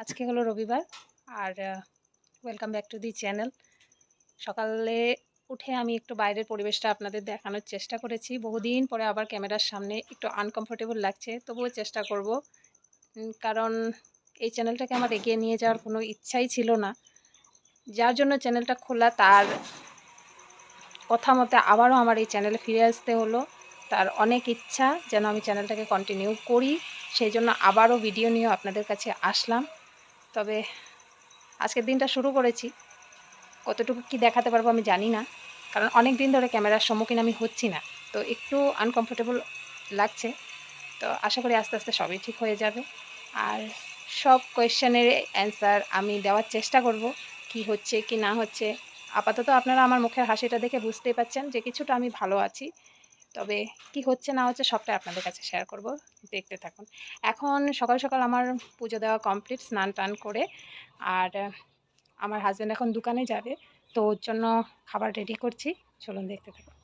আজকে হলো রবিবার, আর welcome back to the channel সকালে উঠে আমি একটু বাইরের পরিবেশটা আপনাদের দেখানোর চেষ্টা করেছি। বহুদিন পরে আবার ক্যামেরার সামনে একটু আনকমফোর্টেবল লাগছে, তবুও চেষ্টা করব। কারণ এই চ্যানেলটাকে আমার এগিয়ে নিয়ে যাওয়ার কোনো ইচ্ছাই ছিল না। যার জন্য চ্যানেলটা খোলা, তার কথা মতে আবারও আমার এই চ্যানেলে ফিরে আসতে হলো। তার অনেক ইচ্ছা যেন আমি চ্যানেলটাকে কন্টিনিউ করি। সেই জন্য আবারও ভিডিও নিয়ে আপনাদের কাছে আসলাম। তবে আজকের দিনটা শুরু করেছি। কতটুকু কি দেখাতে পারব আমি জানি না। কারণ অনেক দিন ধরে ক্যামেরার সম্মুখীন আমি হচ্ছি না। তো একটু আনকমফোর্টেবল লাগছে। তো আশা করি আস্তে আস্তে সবই ঠিক হয়ে যাবে। আর সব কোয়েশ্চেনের অ্যান্সার আমি দেওয়ার চেষ্টা করব। কি হচ্ছে, কি না হচ্ছে। আপাতত আপনারা আমার মুখের হাসিটা দেখে বুঝতেই পাচ্ছেন যে কিছুটা আমি ভালো আছি। তবে কি হচ্ছে না হচ্ছে সবটা আপনাদের কাছে শেয়ার করব। দেখতে থাকুন। এখন সকাল সকাল আমার পুজো দেওয়া কমপ্লিট স্নান টান করে আর আমার হাজব্যান্ড এখন দোকানে যাবে, তো ওর জন্য খাবার রেডি করছি। চলুন দেখতে থাকুন।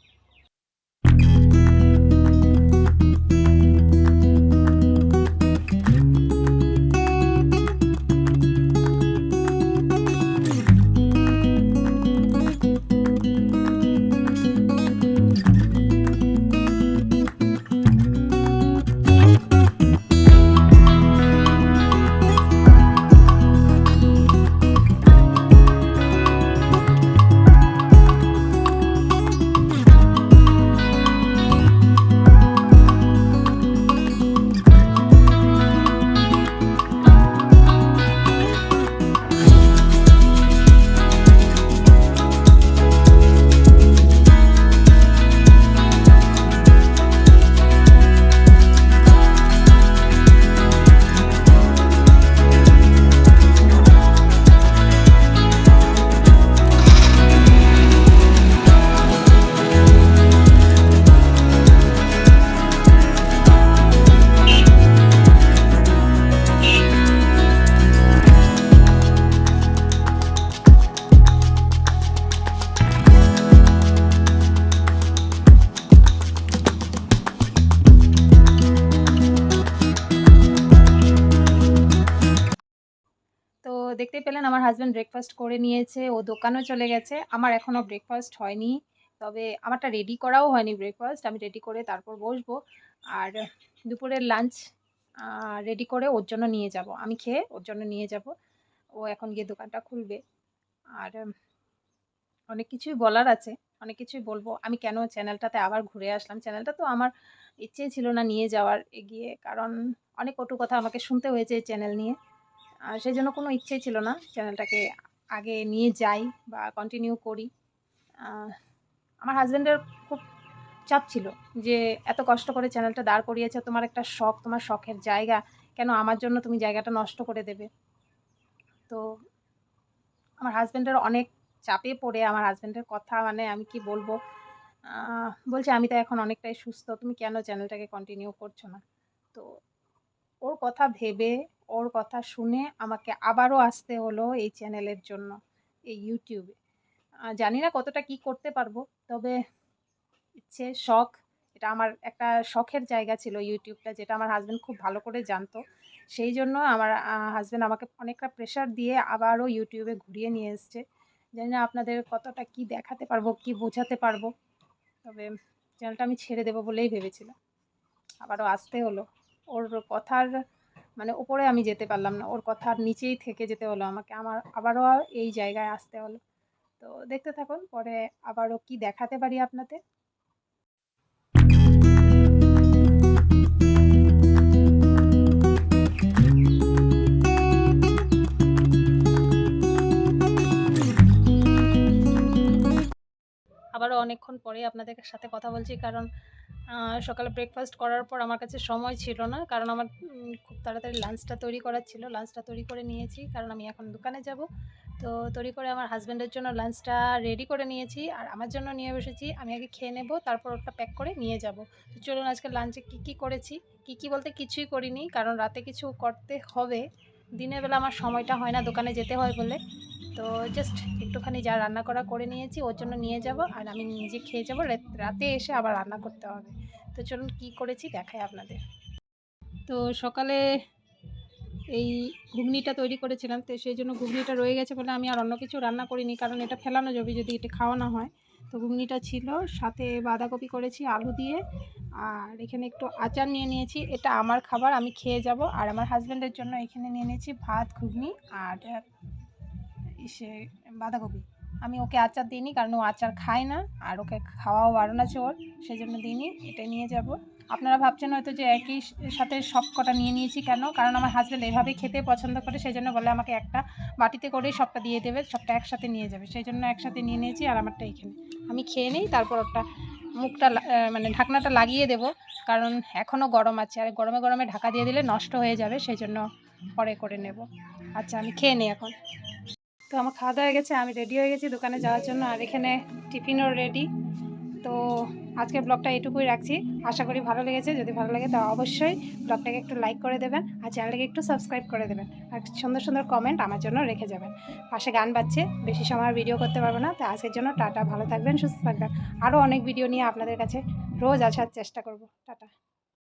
তো দেখতেই পেলেন আমার হাজব্যান্ড ব্রেকফাস্ট করে নিয়েছে, ও দোকানও চলে গেছে। আমার এখনও ব্রেকফাস্ট হয়নি, তবে আমারটা রেডি করাও হয়নি ব্রেকফাস্ট আমি রেডি করে তারপর বসবো। আর দুপুরের লাঞ্চ রেডি করে ওর জন্য নিয়ে যাব। আমি খেয়ে ওর জন্য নিয়ে যাব। ও এখন গিয়ে দোকানটা খুলবে। আর অনেক কিছুই বলার আছে, অনেক কিছুই বলব। আমি কেন চ্যানেলটাতে আবার ঘুরে আসলাম? চ্যানেলটা তো আমার ইচ্ছেই ছিল না নিয়ে যাওয়ার এগিয়ে, কারণ অনেক কটু কথা আমাকে শুনতে হয়েছে চ্যানেল নিয়ে। সেই জন্য কোনো ইচ্ছেই ছিল না চ্যানেলটাকে আগে নিয়ে যাই বা কন্টিনিউ করি। আমার হাজব্যান্ডের খুব চাপ ছিল যে এত কষ্ট করে চ্যানেলটা দাঁড় করিয়েছে, তোমার একটা শখ, তোমার শখের জায়গা, কেন আমার জন্য তুমি জায়গাটা নষ্ট করে দেবে? তো আমার হাজব্যান্ডের অনেক চাপে পড়ে আমার হাজব্যান্ডের কথা মানে আমি কি বলব? বলছে, আমি তো এখন অনেকটাই সুস্থ, তুমি কেন চ্যানেলটাকে কন্টিনিউ করছ না? তো ওর কথা ভেবে ওর কথা শুনে আমাকে আবারও আসতে হলো এই চ্যানেলের জন্য, এই ইউটিউবে জানি না কতটা কি করতে পারব, তবে ইচ্ছে, শখ, এটা আমার একটা শখের জায়গা ছিল ইউটিউবটা যেটা আমার হাজব্যান্ড খুব ভালো করে জানতো। সেই জন্য আমার হাজব্যান্ড আমাকে অনেকটা প্রেশার দিয়ে আবারও ইউটিউবে ঘুরিয়ে নিয়ে এসছে। জানি না আপনাদের কতটা কি দেখাতে পারব, কি বোঝাতে পারব, তবে চ্যানেলটা আমি ছেড়ে দেবো বলেই ভেবেছিলাম। আবারও আসতে হলো। ওর কথার মানে উপরে আমি যেতে পারলাম না। ওর কথার নিচেই থেকে যেতে হলো আমাকে। আমার আবারও এই জায়গায় আসতে হলো। তো দেখতে থাকুন, পরে আবারও কি দেখাতে পারি আপনাদের। আবারও অনেকক্ষণ পরে আপনাদের সাথে কথা বলছি, কারণ সকালে ব্রেকফাস্ট করার পর আমার কাছে সময় ছিল না, কারণ আমার খুব তাড়াতাড়ি লাঞ্চটা তৈরি করার ছিল। লাঞ্চটা তৈরি করে নিয়েছি, কারণ আমি এখন দোকানে যাব। তো তৈরি করে আমার হাজব্যান্ডের জন্য লাঞ্চটা রেডি করে নিয়েছি, আর আমার জন্য নিয়ে বসেছি। আমি আগে খেয়ে নেব, তারপর ওটা প্যাক করে নিয়ে যাব। তো চলুন আজকে লাঞ্চে কী কী করেছি? কী কী বলতে কিছুই করিনি, কারণ রাতে কিছু করতে হবে। দিনের বেলা আমার সময়টা হয় না, দোকানে যেতে হয় বলে। তো জাস্ট একটুখানি যা রান্না করা করে নিয়েছি, ওর জন্য নিয়ে যাব আর আমি নিজে খেয়ে যাব। রাতে এসে আবার রান্না করতে হবে। তো চলুন কী করেছি দেখাই আপনাদের। তো সকালে এই ঘুগনিটা তৈরি করেছিলাম, তো সেই জন্য ঘুগনিটা রয়ে গেছে বলে আমি আর অন্য কিছু রান্না করিনি, কারণ এটা ফেলানো যাবে যদি এটা খাওয়ানো হয়। তো ঘুগনিটা ছিল, সাথে বাঁধাকপি করেছি, আলু দিয়ে, আর এখানে একটু আচার নিয়ে নিয়েছি। এটা আমার খাবার, আমি খেয়ে যাব। আর আমার হাজব্যান্ডের জন্য এখানে নিয়ে নিয়েছি ভাত, ঘুগনি, আর ইসে বাঁধাকপি। আমি ওকে আচার দিইনি, কারণ ও আচার খায় না, আর ওকে খাওয়াও বারণ আছে ওর সেই জন্য দিইনি এটা নিয়ে যাব। আপনারা ভাবছেন হয়তো যে একই সাথে সব কটা নিয়ে নিয়েছি কেন? কারণ আমার হাজব্যান্ড এভাবে খেতে পছন্দ করে সেই জন্য বলে আমাকে একটা বাটিতে করেই সবটা দিয়ে দেবে, সবটা একসাথে নিয়ে যাবে সেই জন্য একসাথে নিয়ে নিয়েছি আর আমারটা এখানে। আমি খেয়ে নিই, তারপর ওটা মুখটা মানে ঢাকনাটা লাগিয়ে দেব, কারণ এখনও গরম আছে, আর গরমে গরমে ঢাকা দিয়ে দিলে নষ্ট হয়ে যাবে সেই জন্য পরে করে নেব। আচ্ছা আমি খেয়ে নিই এখন। তো আমার খাওয়া দাওয়া হয়ে গেছে, আমি রেডি হয়ে গেছি দোকানে যাওয়ার জন্য, আর এখানে টিফিনও রেডি তো আজকের ব্লগটা এটুকুই রাখছি। আশা করি ভালো লেগেছে, যদি ভালো লাগে তো অবশ্যই ব্লগটাকে একটু লাইক করে দেবেন, আর চ্যানেলটাকে একটু সাবস্ক্রাইব করে দেবেন, আর সুন্দর সুন্দর কমেন্ট আমার জন্য রেখে যাবেন। পাশে গান বাজছে, বেশি সময় ভিডিও করতে পারব না, তো আজকের জন্য টাটা, ভালো থাকবেন, সুস্থ থাকবেন। আরও অনেক ভিডিও নিয়ে আপনাদের কাছে রোজ আসার চেষ্টা করব। টাটা।